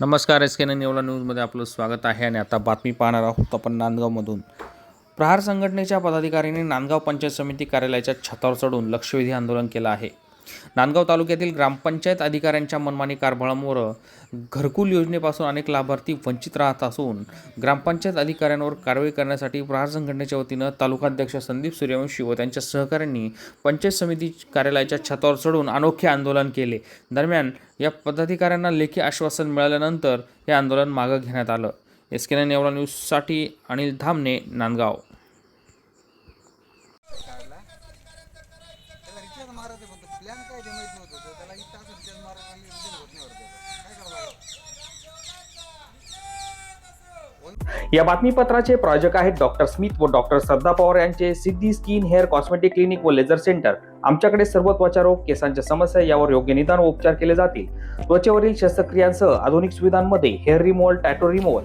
नमस्कार एस के नेवला न्यूजमध्ये आपलं स्वागत आहे आणि आता बातमी पाहणार आहोत आपण नांदगावमधून. प्रहार संघटनेच्या पदाधिकाऱ्यांनी नांदगाव पंचायत समिती कार्यालयाच्या छतावर चढून लक्षवेधी आंदोलन केलं आहे. नांदगाव तालुक्यातील ग्रामपंचायत अधिकाऱ्यांच्या मनमानी कारभारामुळं घरकुल योजनेपासून अनेक लाभार्थी वंचित राहत असून ग्रामपंचायत अधिकाऱ्यांवर कारवाई करण्यासाठी प्रहार संघटनेच्या वतीनं तालुकाध्यक्ष संदीप सूर्यवंशी व त्यांच्या सहकाऱ्यांनी पंचायत समिती कार्यालयाच्या छतावर चढून अनोखे आंदोलन केले. दरम्यान या पदाधिकाऱ्यांना लेखी आश्वासन मिळाल्यानंतर हे आंदोलन मागं घेण्यात आलं. एस के एन एवढा न्यूजसाठी अनिल धामणे नांदगाव. मारत रिचार्ज प्लॅन काय ते माहीत नव्हतं. त्याला एक तास रिचार्ज मारत लागले होत नाही काय करावं या बातमीपत्राचे प्रायोजक आहेत डॉक्टर स्मिथ व डॉक्टर श्रद्धा पवार यांचे Siddhi skin hair cosmetic clinic व लेझर सेंटर. आमच्याकडे सर्व त्वचारोग केसांच्या समस्या यावर योग्य निदान व उपचार केले जातील. त्वचेवरील शस्त्रक्रियांसह आधुनिक सुविधांमध्ये hair removal tattoo removal